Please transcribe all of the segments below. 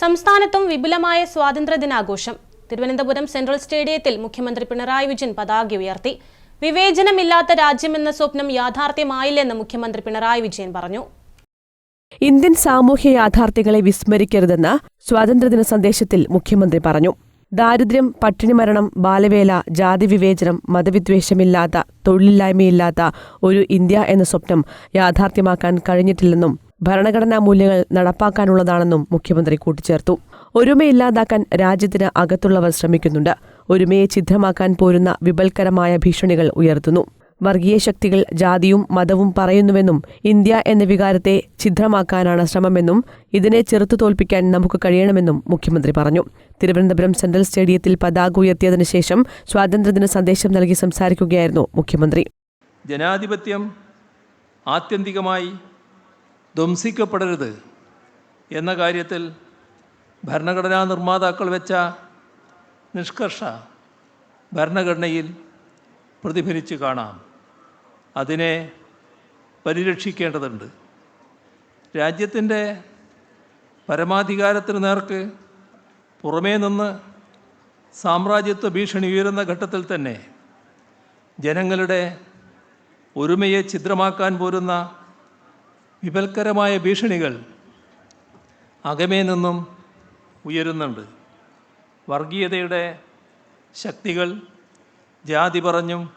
സംസ്ഥാനത്തും വിപുലമായ സ്വാതന്ത്ര്യദിനാഘോഷം തിരുവനന്തപുരം സെൻട്രൽ സ്റ്റേഡിയത്തിൽ മുഖ്യമന്ത്രി പിണറായി വിജയൻ പതാക ഉയർത്തി. വിവേചനമില്ലാത്ത രാജ്യമെന്ന സ്വപ്നം യാഥാർത്ഥ്യമായില്ലെന്ന് മുഖ്യമന്ത്രി പിണറായി വിജയൻ പറഞ്ഞു. ഇന്ത്യൻ സാമൂഹ്യ യാഥാർത്ഥ്യങ്ങളെ വിസ്മരിക്കരുതെന്ന് സ്വാതന്ത്ര്യദിന സന്ദേശത്തിൽ മുഖ്യമന്ത്രി പറഞ്ഞു. ദാരിദ്ര്യം പട്ടിണിമരണം ബാലവേല ജാതി വിവേചനം മതവിദ്വേഷമില്ലാത്ത തൊഴിലില്ലായ്മയില്ലാത്ത ഒരു ഇന്ത്യ എന്ന സ്വപ്നം യാഥാർത്ഥ്യമാക്കാൻ കഴിഞ്ഞിട്ടില്ലെന്നും ഭരണഘടനാ മൂല്യങ്ങൾ നടപ്പാക്കാനുള്ളതാണെന്നും മുഖ്യമന്ത്രി കൂട്ടിച്ചേർത്തു. ഒരുമയില്ലാതാക്കാൻ രാജ്യത്തിന് അകത്തുള്ളവർ ശ്രമിക്കുന്നുണ്ട്. ഒരുമയെ ഛിദ്രമാക്കാൻ പോരുന്ന വിപൽക്കരമായ ഭീഷണികൾ ഉയർത്തുന്നു. വർഗീയ ശക്തികൾ ജാതിയും മതവും പറയുന്നുവെന്നും ഇന്ത്യ എന്ന വികാരത്തെ ഛിദ്രമാക്കാനാണ് ശ്രമമെന്നും ഇതിനെ ചെറുത്തു തോൽപ്പിക്കാൻ നമുക്ക് കഴിയണമെന്നും മുഖ്യമന്ത്രി പറഞ്ഞു. തിരുവനന്തപുരം സെൻട്രൽ സ്റ്റേഡിയത്തിൽ പതാക ഉയർത്തിയതിനു ശേഷം സ്വാതന്ത്ര്യദിന സന്ദേശം നൽകി സംസാരിക്കുകയായിരുന്നു മുഖ്യമന്ത്രി. ജനാധിപത്യം ആത്യന്തികമായി ധ്വംസിക്കപ്പെടരുത്. എന്ന കാര്യത്തിൽ ഭരണഘടനാ നിർമ്മാതാക്കൾ വെച്ച നിഷ്കർഷ ഭരണഘടനയിൽ പ്രതിഫലിച്ച് കാണാം. അതിനെ പരിരക്ഷിക്കേണ്ടതുണ്ട്. രാജ്യത്തിന്റെ പരമാധികാരത്തിന് നേർക്ക് പുറമേ നിന്ന് സാമ്രാജ്യത്വ ഭീഷണി ഉയരുന്ന ഘട്ടത്തിൽ തന്നെ ജനങ്ങളുടെ ഒരുമയെ ഛിദ്രമാക്കാൻ പോരുന്ന വിപൽക്കരമായ ഭീഷണികൾ അകമേ നിന്നും ഉയരുന്നുണ്ട്. വർഗീയതയുടെ ശക്തികൾ ജാതി പറഞ്ഞും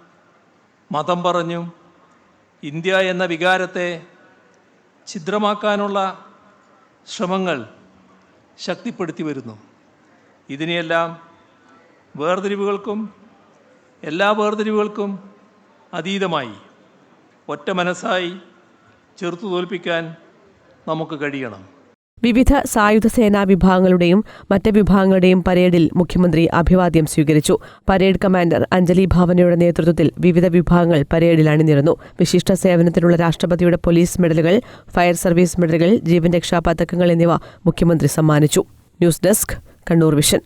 മതം പറഞ്ഞും ഇന്ത്യ എന്ന വികാരത്തെ ഛിദ്രമാക്കാനുള്ള ശ്രമങ്ങൾ ശക്തിപ്പെടുത്തി വരുന്നു. ഇതിനെയെല്ലാം വേർതിരിവുകൾക്കും എല്ലാ വേർതിരിവുകൾക്കും അതീതമായി ഒറ്റ മനസ്സായി ചെറുത്തു തോൽപ്പിക്കാൻ നമുക്ക് കഴിയണം. വിവിധ സായുധ സേനാ വിഭാഗങ്ങളുടെയും മറ്റ് വിഭാഗങ്ങളുടെയും പരേഡിൽ മുഖ്യമന്ത്രി അഭിവാദ്യം സ്വീകരിച്ചു. പരേഡ് കമാൻഡർ അഞ്ജലി ഭാവനയുടെ നേതൃത്വത്തിൽ വിവിധ വിഭാഗങ്ങൾ പരേഡിൽ അണിനിരന്നു. വിശിഷ്ട സേവനത്തിനുള്ള രാഷ്ട്രപതിയുടെ പോലീസ് മെഡലുകൾ ഫയർ സർവീസ് മെഡലുകൾ ജീവൻ രക്ഷാ പതക്കങ്ങൾ എന്നിവ മുഖ്യമന്ത്രി സമ്മാനിച്ചു. News desk Kannur vision.